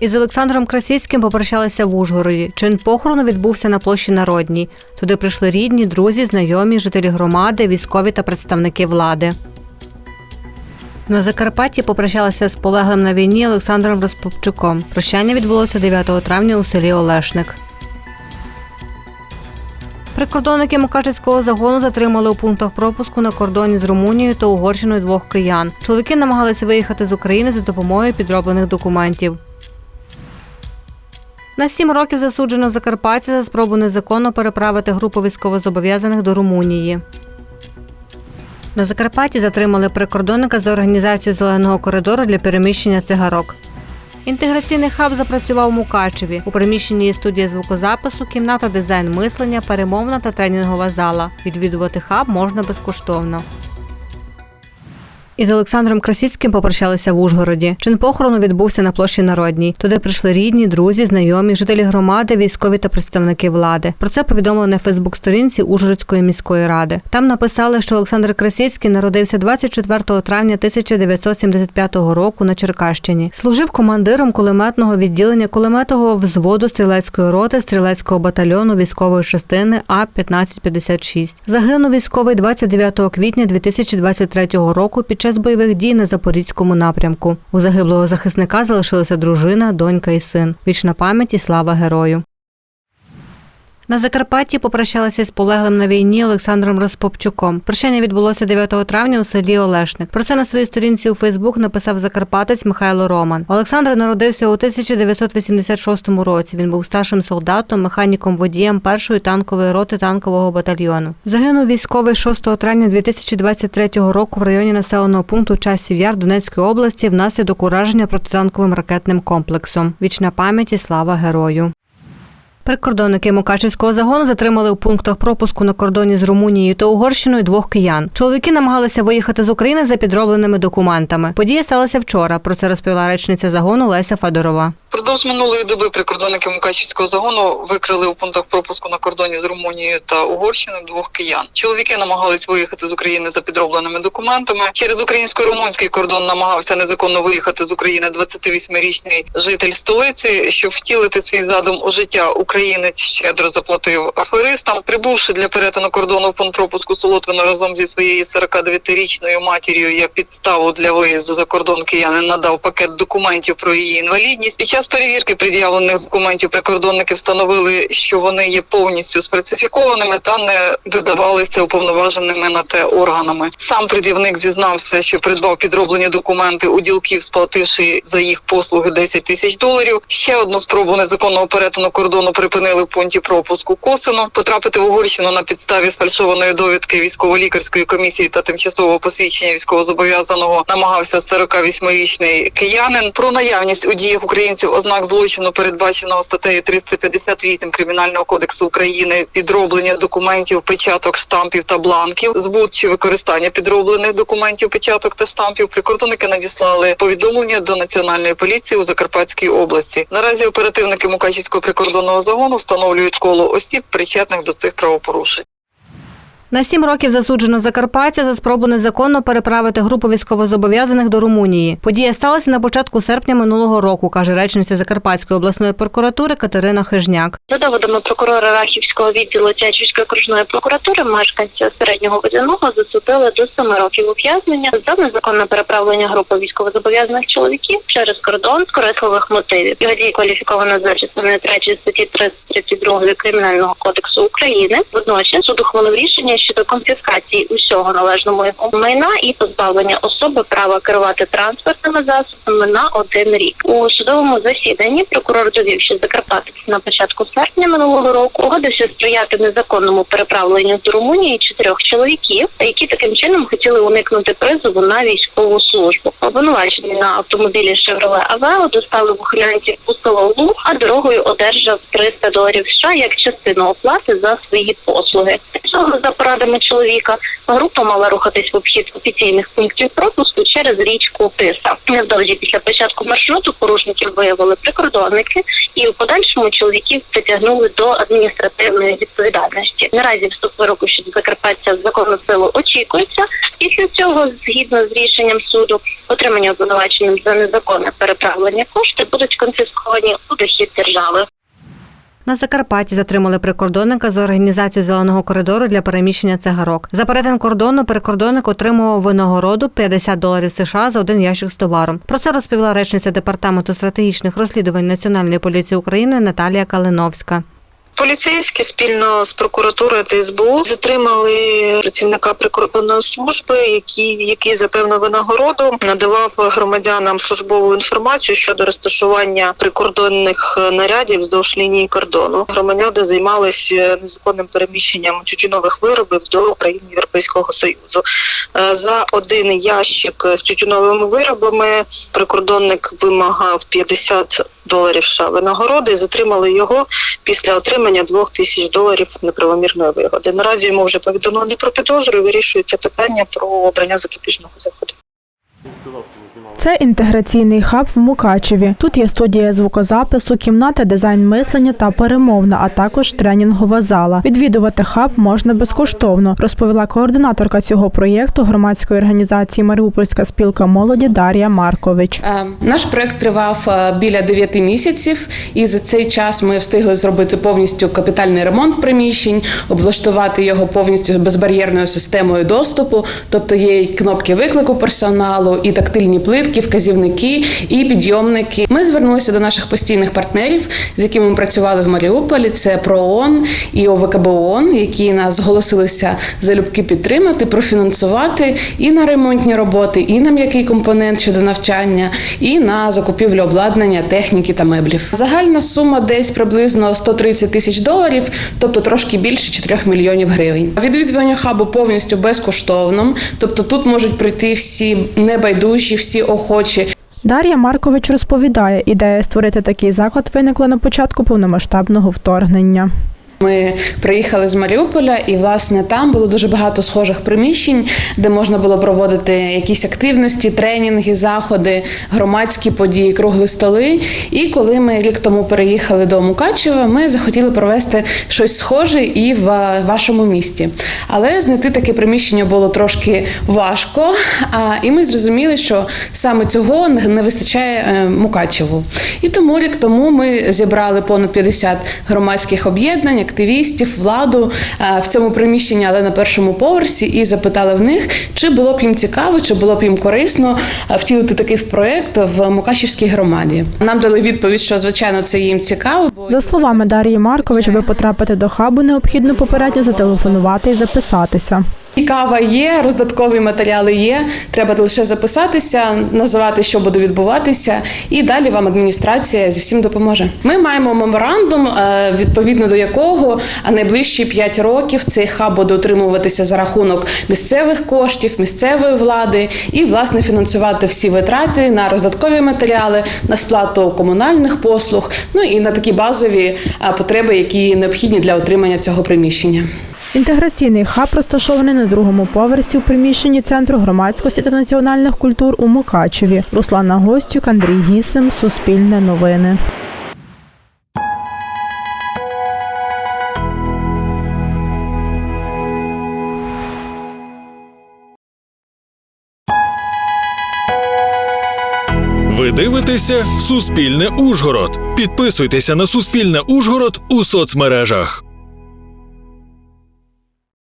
Із Олександром Красіцьким попрощалися в Ужгороді. Чин похорону відбувся на площі Народній. Туди прийшли рідні, друзі, знайомі, жителі громади, військові та представники влади. На Закарпатті попрощалися з полеглим на війні Олександром Розпопчуком. Прощання відбулося 9 травня у селі Олешник. Прикордонники Мукачевського загону затримали у пунктах пропуску на кордоні з Румунією та Угорщиною двох киян. Чоловіки намагалися виїхати з України за допомогою підроблених документів. На сім років засуджено Закарпаття за спробу незаконно переправити групу військовозобов'язаних до Румунії. На Закарпатті затримали прикордонника за організацію зеленого коридору для переміщення цигарок. Інтеграційний хаб запрацював у Мукачеві. У приміщенні є студія звукозапису, кімната дизайн мислення, перемовна та тренінгова зала. Відвідувати хаб можна безкоштовно. Із Олександром Красіцьким попрощалися в Ужгороді. Чин похорону відбувся на площі Народній. Туди прийшли рідні, друзі, знайомі, жителі громади, військові та представники влади. Про це повідомили на Фейсбук-сторінці Ужгородської міської ради. Там написали, що Олександр Красіцький народився 24 травня 1975 року на Черкащині. Служив командиром кулеметного відділення кулеметного взводу стрілецької роти стрілецького батальйону військової частини А 1556 Загинув військовий 29 квітня 2023 року під час бойових дій на запорізькому напрямку. У загиблого захисника залишилися дружина, донька і син. Вічна пам'ять і слава герою. На Закарпатті попрощалися з полеглим на війні Олександром Розпопчуком. Прощання відбулося 9 травня у селі Олешник. Про це на своїй сторінці у Фейсбук написав закарпатець Михайло Роман. Олександр народився у 1986 році. Він був старшим солдатом, механіком водієм першої танкової роти танкового батальйону. Загинув військовий 6 травня 2023 року в районі населеного пункту Часів Яр Донецької області внаслідок ураження протитанковим ракетним комплексом. Вічна пам'ять і слава герою. Прикордонники Мукачевського загону затримали у пунктах пропуску на кордоні з Румунією та Угорщиною двох киян. Чоловіки намагалися виїхати з України за підробленими документами. Подія сталася вчора. Про це розповіла речниця загону Леся Федорова. Продовж минулої доби прикордонники Мукачівського загону викрили у пунктах пропуску на кордоні з Румунією та Угорщиною двох киян. Чоловіки намагались виїхати з України за підробленими документами. Через українсько-румунський кордон намагався незаконно виїхати з України 28-річний житель столиці. Щоб втілити свій задум у життя, українець щедро заплатив аферистам. Прибувши для перетину кордону в пункт пропуску Солотвино разом зі своєю 49-річною матір'ю як підставу для виїзду за кордон киянин надав пакет документів про її інвалідність. Під час перевірки пред'явлених документів прикордонники встановили, що вони є повністю сфальсифікованими та не видавалися уповноваженими на те органами. Сам пред'явник зізнався, що придбав підроблені документи у ділків, сплативши за їх послуги 10 тисяч доларів. Ще одну спробу незаконного перетину кордону припинили в пункті пропуску Косино. Потрапити в Угорщину на підставі сфальшованої довідки військово-лікарської комісії та тимчасового посвідчення військовозобов'язаного намагався 48-річний киянин. Про наявність у діях українців ознак злочину, передбаченого статтею 358 кримінального кодексу України, підроблення документів, печаток, штампів та бланків, збут чи використання підроблених документів, печаток та штампів. Прикордонники надіслали повідомлення до національної поліції у Закарпатській області. Наразі оперативники Мукачівського прикордонного загону встановлюють коло осіб, причетних до цих правопорушень. На сім років засуджено Закарпаття за спробу незаконно переправити групу військовозобов'язаних до Румунії. Подія сталася на початку серпня минулого року, каже речниця Закарпатської обласної прокуратури Катерина Хижняк. За доводами прокурора Рахівського відділу Тячівської окружної прокуратури мешканця середнього водяного засудили до 7 років ув'язнення за незаконне переправлення групи військовозобов'язаних чоловіків через кордон з корисливих мотивів. Його дії кваліфіковано за частиною 3 статті 332 Кримінального кодексу України. Водночас суд ухвалив рішення щодо конфіскації усього належного майна і позбавлення особи права керувати транспортними засобами на один рік. У судовому засіданні прокурор довів, що Закарпатець на початку серпня минулого року погодився сприяти незаконному переправленню до Румунії чотирьох чоловіків, які таким чином хотіли уникнути призову на військову службу. Обвинувачений на автомобілі Chevrolet Aveo доставив ухилянців у село Луг, а дорогою одержав 300 доларів США як частину оплати за свої послуги. Цього за порадами чоловіка. Група мала рухатись в обхід офіційних пунктів пропуску через річку Тиса. Невдовзі після початку маршруту порушників виявили прикордонники, і у подальшому чоловіків притягнули до адміністративної відповідальності. Наразі вступ вироку щодо Закарпаття в законну силу очікується. Після цього, згідно з рішенням суду, отримання обвинуваченим за незаконне переправлення кошти будуть конфісковані у дохід держави. На Закарпатті затримали прикордонника за організацію зеленого коридору для переміщення цигарок. За перетин кордону прикордонник отримував винагороду 50 доларів США за один ящик з товаром. Про це розповіла речниця департаменту стратегічних розслідувань Національної поліції України Наталія Калиновська. Поліцейські спільно з прокуратурою та СБУ затримали працівника прикордонної служби, який, який за певну винагороду надавав громадянам службову інформацію щодо розташування прикордонних нарядів вздовж лінії кордону. Громадяни займалися незаконним переміщенням тютюнових виробів до країн Європейського союзу. Е, За один ящик з тютюновими виробами прикордонник вимагав 50 доларів США винагороди і затримали його після отримання двох тисяч доларів неправомірної вигоди. Наразі йому вже повідомлено про підозру і вирішується питання про обрання запобіжного заходу. Це інтеграційний хаб в Мукачеві. Тут є студія звукозапису, кімната дизайн мислення та перемовна, а також тренінгова зала. Відвідувати хаб можна безкоштовно, розповіла координаторка цього проєкту громадської організації Маріупольська спілка молоді Дар'я Маркович. Е, Наш проект тривав е, біля 9 місяців, і за цей час ми встигли зробити повністю капітальний ремонт приміщень, облаштувати його повністю безбар'єрною системою доступу. Тобто є кнопки виклику персоналу, і тактильні плитки, вказівники, і підйомники. Ми звернулися до наших постійних партнерів, з якими ми працювали в Маріуполі. Це ПРООН і ОВКБ ООН, які нас зголосилися залюбки підтримати, профінансувати і на ремонтні роботи, і на м'який компонент щодо навчання, і на закупівлю обладнання, техніки та меблів. Загальна сума десь приблизно 130 тисяч доларів, тобто трошки більше 4 мільйонів гривень. Відвідування хабу повністю безкоштовно, тобто тут можуть прийти всі небайдужі, всі охочі. Дар'я Маркович розповідає, ідея створити такий заклад виникла на початку повномасштабного вторгнення. Ми приїхали з Маріуполя, і власне там було дуже багато схожих приміщень, де можна було проводити якісь активності, тренінги, заходи, громадські події, кругли столи. І коли ми рік тому переїхали до Мукачева, ми захотіли провести щось схоже і в вашому місті. Але знайти таке приміщення було трошки важко. І ми зрозуміли, що саме цього не не вистачає е, Мукачеву. І тому рік тому ми зібрали понад 50 громадських об'єднань, активістів, владу е, в цьому приміщенні, але на першому поверсі, і запитали в них, чи було б їм цікаво, чи було б їм корисно е, втілити такий проект в Мукачівській громаді. Нам дали відповідь, що звичайно це їм цікаво. Бо За словами Дар'ї Маркович, аби потрапити до хабу, необхідно попередньо зателефонувати і записатися. І кава є, роздаткові матеріали є. Треба лише записатися, називати, що буде відбуватися, і далі вам адміністрація зі всім допоможе. Ми маємо меморандум, е, відповідно до якого найближчі 5 років цей хаб буде утримуватися за рахунок місцевих коштів, місцевої влади і власне фінансувати всі витрати на роздаткові матеріали, на сплату комунальних послуг, ну і на такі базові е, потреби, які необхідні для отримання цього приміщення. Інтеграційний хаб розташований на другому поверсі у приміщенні Центру громадськості та національних культур у Мукачеві. Руслана Гостюк, Андрій Гісим, Суспільне новини. Ви дивитеся Суспільне Ужгород. Підписуйтеся на Суспільне Ужгород у соцмережах.